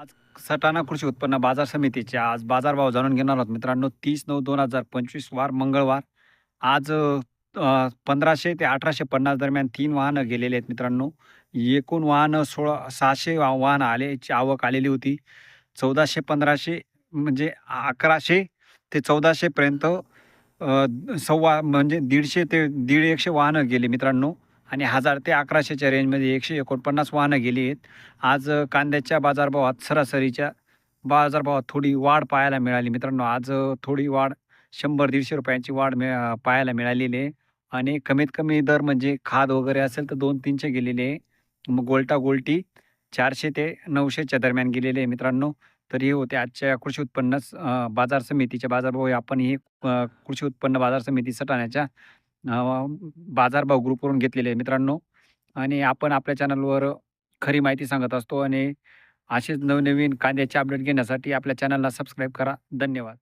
आज सटाणा कृषी उत्पन्न बाजार समितीचे आज बाजारभाव जाणून घेणार आहोत मित्रांनो. तीस नऊ दोन हजार पंचवीस वार मंगळवार. आज पंधराशे ते अठराशे पन्नास दरम्यान तीन वाहनं गेलेले आहेत मित्रांनो. एकूण वाहनं सोळा सहाशे वाहनं आल्याची आवक आलेली होती. चौदाशे पंधराशे म्हणजे अकराशे ते चौदाशेपर्यंत सव्वा म्हणजे दीडशे ते दीड एकशे वाहनं गेली मित्रांनो. आणि हजार ते अकराशेच्या रेंजमध्ये एकशे एकोणपन्नास वाहनं गेली आहेत. आज कांद्याच्या बाजारभावात सरासरीच्या बाजारभावात थोडी वाढ पाहायला मिळाली. मित्रांनो आज थोडी वाढ शंभर दीडशे रुपयांची वाढ मिळ पाहायला मिळालेली आहे. आणि कमीत कमी दर म्हणजे खाद वगैरे असेल तर दोन तीनशे गेलेले आहे. मग गोल्टा गोल्टी चारशे ते नऊशेच्या दरम्यान गेलेले आहे मित्रांनो. तर हे होते आजच्या कृषी उत्पन्न बाजार समितीच्या बाजारभाव. आपण हे कृषी उत्पन्न बाजार समिती सटाण्याच्या बाजारभाव ग्रुपवरून घेतलेले आहे मित्रांनो. आणि आपण आपल्या चॅनलवर खरी माहिती सांगत असतो आणि असेच नवनवीन कांद्याचे अपडेट घेण्यासाठी आपल्या चॅनलला सबस्क्राईब करा. धन्यवाद.